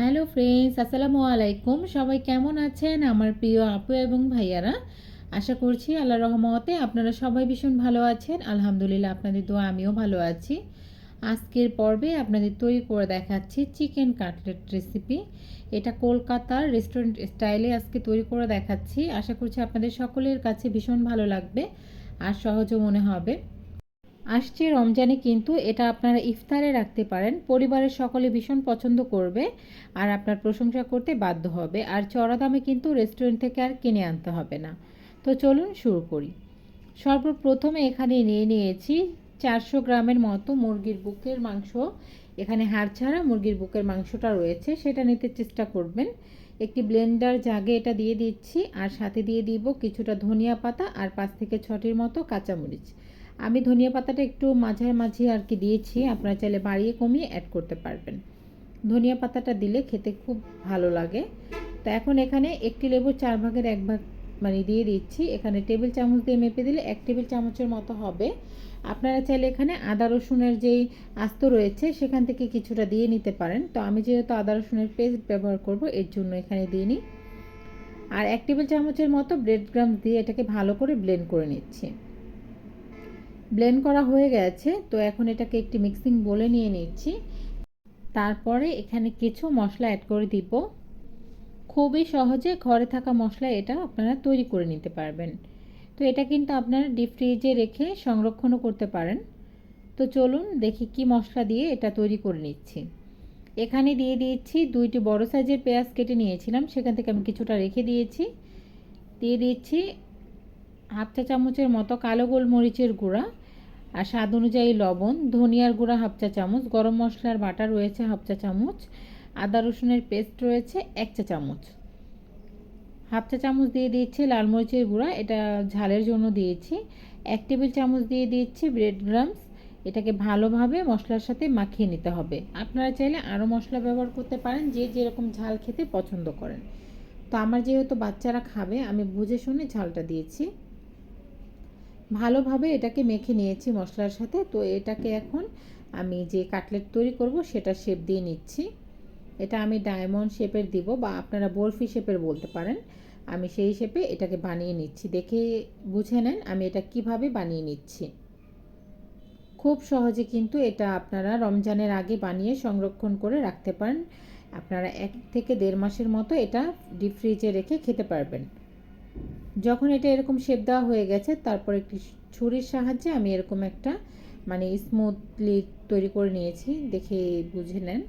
Hello friends আসসালামু আলাইকুম সবাই কেমন আছেন? আমার প্রিয় আপু এবং ভাইয়ারা, আশা করছি আল্লাহ রহমতে আপনারা সবাই ভীষণ ভালো আছেন। আলহামদুলিল্লাহ, আপনাদের দোয়া আমিও ভালো আছি। আজকের পর্বে আপনাদের তৈরি করে দেখাচ্ছি চিকেন কাটলেট রেসিপি এটা কলকাতার রেস্টুরেন্ট স্টাইলে আজকে তৈরি করে দেখাচ্ছি। আশা করছি আপনাদের সকলের কাছে ভীষণ ভালো লাগবে আর সহজও মনে হবে। আসছে রমজানে কিন্তু এটা আপনারা ইফতারে রাখতে পারেন। পরিবারের সকলে ভীষণ পছন্দ করবে আর আপনার প্রশংসা করতে বাধ্য হবে। আর চড়া দামে কিন্তু রেস্টুরেন্ট থেকে আর কিনে আনতে হবে না। তো চলুন শুরু করি। সর্বপ্রথমে এখানে নিয়ে নিয়েছি চারশো গ্রামের মতো মুরগির বুকের মাংস। এখানে হাড় ছাড়া মুরগির বুকের মাংসটা রয়েছে, সেটা নিতে চেষ্টা করবেন। একটি ব্লেন্ডার জাগে এটা দিয়ে দিচ্ছি আর সাথে দিয়ে দিব কিছুটা ধনিয়া পাতা আর পাঁচ থেকে ছটির মতো কাঁচামরিচ। আমি ধনিয়া পাতাটা একটু মাঝামাঝি আর কি দিয়েছি, আপনারা চাইলে বাড়িয়ে কমিয়ে অ্যাড করতে পারবেন। ধনিয়া পাতাটা দিলে খেতে খুব ভালো লাগে। তো এখন এখানে একটি লেবু চার ভাগের এক ভাগ মানে দিয়ে দিচ্ছি। এখানে টেবিল চামচ দিয়ে মেপে দিলে এক টেবিল চামচের মতো হবে। আপনারা চাইলে এখানে আদা রসুনের যেই আস্ত রয়েছে, সেখান থেকে কিছুটা দিয়ে নিতে পারেন। তো আমি যেহেতু আদা রসুনের পেস্ট ব্যবহার করব, এর জন্য এখানে দিয়ে নিই। আর এক টেবিল চামচের মতো ব্রেড গ্রাম দিয়ে এটাকে ভালো করে ব্লেন্ড করে নিচ্ছি। ব্লেন্ড করা হয়ে গেছে, তো এখন এটাকে একটি মিক্সিং বলে নিয়ে নিচ্ছি। তারপরে এখানে কিছু মশলা অ্যাড করে দিব। খুবই সহজে ঘরে থাকা মশলা এটা আপনারা তৈরি করে নিতে পারবেন। তো এটা কিন্তু আপনারা ডিপ ফ্রিজে রেখে সংরক্ষণও করতে পারেন। তো চলুন দেখি কি মশলা দিয়ে এটা তৈরি করে নিচ্ছি। এখানে দিয়ে দিয়েছি দুইটি বড় সাইজের পেঁয়াজ কেটে নিয়েছিলাম, সেখান থেকে আমি কিছুটা রেখে দিয়েছি। দিয়ে দিচ্ছি হাফ চা চামচের মতো কালো গোলমরিচের গুঁড়া। আর স্বাদ অনুযায়ী লবণ, ধনিয়ার গুঁড়া হাফ চা চামচ, গরম মশলার বাটা রয়েছে হাফ চা চামচ, আদা রসুনের পেস্ট রয়েছে এক চা চামচ। হাফ চা চামচ দিয়ে দিচ্ছি লাল মরিচের গুঁড়া, এটা ঝালের জন্য দিয়েছি। এক টেবিল চামচ দিয়ে দিচ্ছি ব্রেড গ্রামস এটাকে ভালোভাবে মশলার সাথে মাখিয়ে নিতে হবে। আপনারা চাইলে আরও মশলা ব্যবহার করতে পারেন, যে যেরকম ঝাল খেতে পছন্দ করেন। তো আমার যেহেতু বাচ্চারা খাবে, আমি বুঝে শুনে ঝালটা দিয়েছি। ভালোভাবে এটাকে মেখে নিয়েছি মশলার সাথে। তো এটাকে এখন আমি যে কাটলেট তৈরি করব সেটা শেপ দিয়ে নিচ্ছি। এটা আমি ডায়মন্ড শেপের দিব বা আপনারা বরফি শেপের বলতে পারেন। আমি সেই শেপে এটাকে বানিয়ে নিচ্ছি। দেখে বুঝে নেন আমি এটা কীভাবে বানিয়ে নিচ্ছি। খুব সহজে কিন্তু এটা আপনারা রমজানের আগে বানিয়ে সংরক্ষণ করে রাখতে পারেন। আপনারা এক থেকে দেড় মাসের মতো এটা ডিপ ফ্রিজে রেখে খেতে পারবেন। যখন এটা এরকম শেপ দেওয়া হয়ে গেছে, তারপর একটি ছুরির সাহায্যে আমি এরকম একটা মানে স্মুথলি তৈরি করে নিয়েছি, দেখে বুঝে নেন।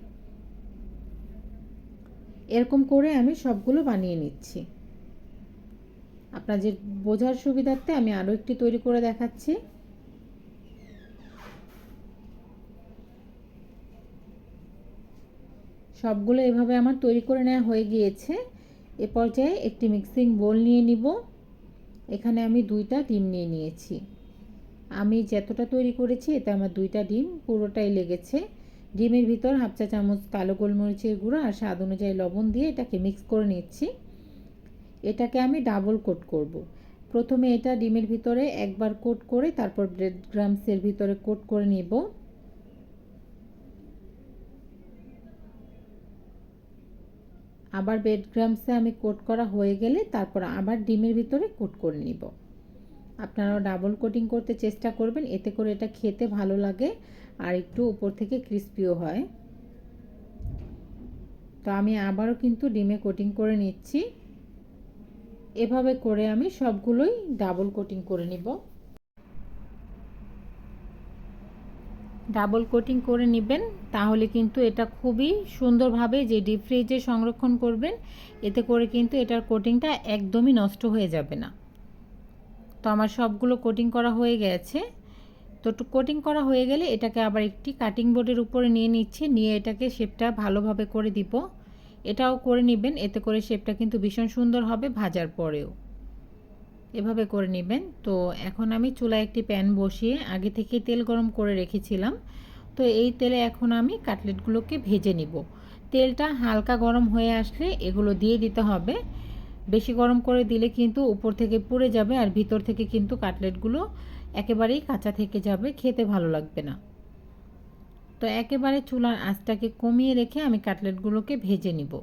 এরকম করে আমি সবগুলো বানিয়ে নিচ্ছি। আপনাদের বোঝার সুবিধার্থে আমি আরও একটি তৈরি করে দেখাচ্ছি। সবগুলো এভাবে আমার তৈরি করে নেওয়া হয়ে গিয়েছে। এ পর্যায়ে একটি মিক্সিং বোল নিয়ে নিব। এখানে আমি দুইটা ডিম নিয়ে নিয়েছি। আমি যতটা তৈরি করেছি, এতে আমার দুইটা ডিম পুরোটাই লেগেছে। ডিমের ভিতর হাফ চা চামচ কালো গোলমরিচের গুঁড়ো আর স্বাদ অনুযায়ী লবণ দিয়ে এটাকে মিক্স করে নিচ্ছি। এটাকে আমি ডাবল কোট করব। প্রথমে এটা ডিমের ভিতরে একবার কোট করে তারপর ব্রেড গ্রামসের ভিতরে কোট করে নিব। আবার বেড গ্রামসে আমি কোট করা হয়ে গেলে তারপর আবার ডিমের ভিতরে কোট করে নিব। আপনারাও ডাবল কোটিং করতে চেষ্টা করবেন, এতে করে এটা খেতে ভালো লাগে আর একটু উপর থেকে ক্রিস্পিও হয়। তো আমি আবারও কিন্তু ডিমে কোটিং করে নিচ্ছি। এভাবে করে আমি সবগুলোই ডাবল কোটিং করে নিব। ডাবল কোটিং করে নেবেন, তাহলে কিন্তু এটা খুবই সুন্দরভাবে যে ডিপ ফ্রিজে সংরক্ষণ করবেন, এতে করে কিন্তু এটার কোটিংটা একদমই নষ্ট হয়ে যাবে না। তো আমার সবগুলো কোটিং করা হয়ে গেছে। তো কোটিং করা হয়ে গেলে এটাকে আবার একটি কাটিং বোর্ডের উপরে নিয়ে নিচ্ছি, নিয়ে এটাকে শেপটা ভালোভাবে করে দিব। এটাও করে নেবেন, এতে করে শেপটা কিন্তু ভীষণ সুন্দর হবে ভাজার পরেও। এভাবে করে নেবেন। তো এখন আমি চুলায় একটি প্যান বসিয়ে আগে থেকে তেল গরম করে রেখেছিলাম। তো এই তেলে এখন আমি কাটলেটগুলোকে ভেজে নিব। তেলটা হালকা গরম হয়ে আসলে এগুলো দিয়ে দিতে হবে। বেশি গরম করে দিলে কিন্তু উপর থেকে পুড়ে যাবে আর ভিতর থেকে কিন্তু কাটলেটগুলো একেবারেই কাঁচা থেকে যাবে, খেতে ভালো লাগবে না। তো একেবারে চুলার আঁচটাকে কমিয়ে রেখে আমি কাটলেটগুলোকে ভেজে নিব।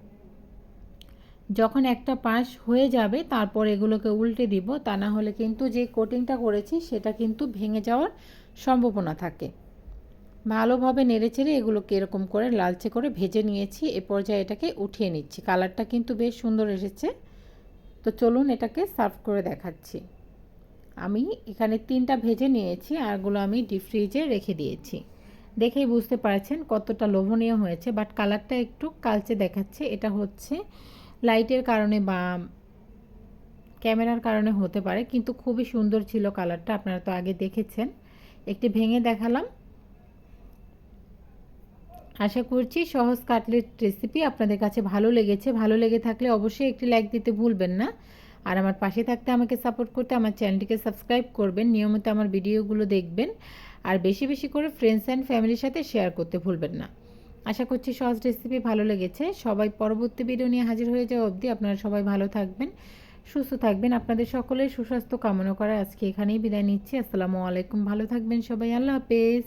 যখন একটা পাশ হয়ে যাবে, তারপর এগুলোকে উল্টে দিব। তা না হলে কিন্তু যে কোটিংটা করেছি, সেটা কিন্তু ভেঙে যাওয়ার সম্ভাবনা থাকে। ভালোভাবে নেড়েচেড়ে এগুলোকে এরকম করে লালচে করে ভেজে নিয়েছি। এ পর্যায়ে এটাকে উঠিয়ে নিচ্ছি। কালারটা কিন্তু বেশ সুন্দর এসেছে। তো চলুন এটাকে সার্ভ করে দেখাচ্ছি। আমি এখানে তিনটা ভেজে নিয়েছি, আরগুলো আমি ডিপ ফ্রিজে রেখে দিয়েছি। দেখেই বুঝতে পারছেন কতটা লোভনীয় হয়েছে, বাট কালারটা একটু কালচে দেখাচ্ছে। এটা হচ্ছে লাইটের কারণে বা ক্যামেরার কারণে হতে পারে, কিন্তু খুবই সুন্দর ছিল কালারটা, আপনারা তো আগে দেখেছেন। একটি ভেঙে দেখালাম। আশা করছি সহজ কাটলেট রেসিপি আপনাদের কাছে ভালো লেগেছে। ভালো লেগে থাকলে অবশ্যই একটি লাইক দিতে ভুলবেন না। আর আমার পাশে থাকতে, আমাকে সাপোর্ট করতে আমার চ্যানেলটিকে সাবস্ক্রাইব করবেন। নিয়মিত আমার ভিডিওগুলো দেখবেন। আর বেশি বেশি করে ফ্রেন্ডস অ্যান্ড ফ্যামিলির সাথে শেয়ার করতে ভুলবেন না। আশা করছি সহজ রেসিপি ভালো লেগেছে। সবাই পরবর্তী ভিডিও নিয়ে হাজির হয়ে যাওয়া অবধি আপনারা সবাই ভালো থাকবেন, সুস্থ থাকবেন। আপনাদের সকলের সুস্বাস্থ্য কামনা করা আজকে এখানেই বিদায় নিচ্ছি। আসসালামু আলাইকুম। ভালো থাকবেন সবাই। আল্লাহ হাফেজ।